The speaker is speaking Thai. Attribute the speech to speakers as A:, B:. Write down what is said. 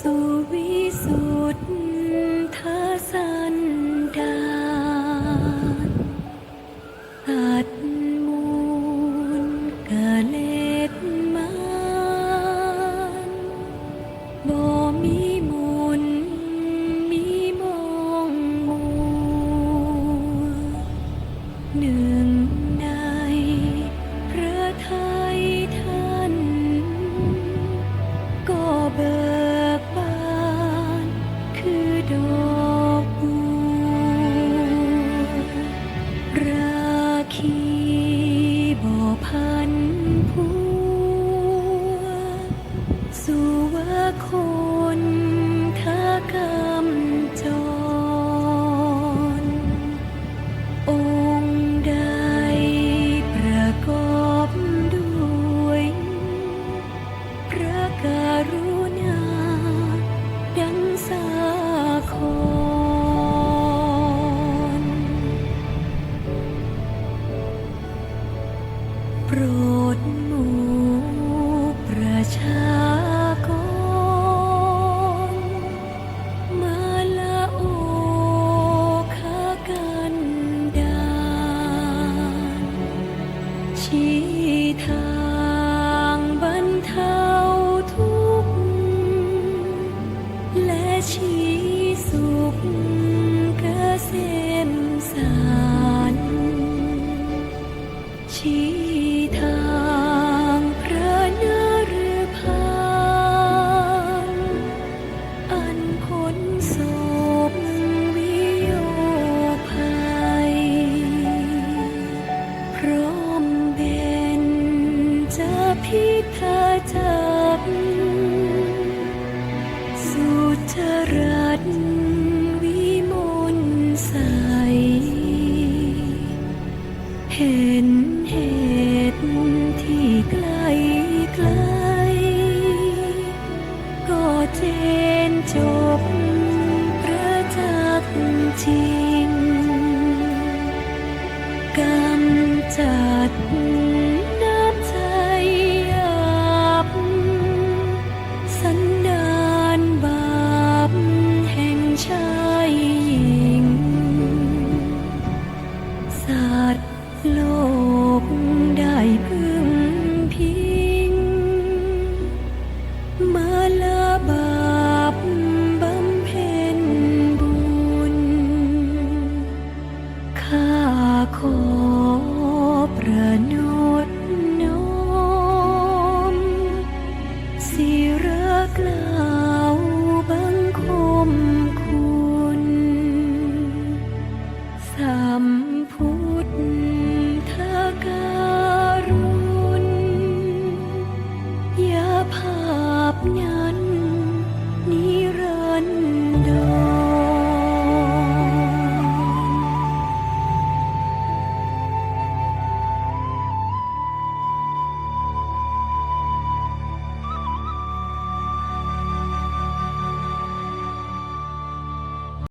A: สุวิสุทธสันดาอดมูลกะเลดมันบ่มีมูลมีมองมูเห โปรดหมู่ประชากรมาละโอคากันดานชี้ทา รัตวิมลใส เห็นเหตุที่ไกลไกล ก็เจนจบประจักษ์จริงกำจัด พุทธการุณอย่าภาพญ่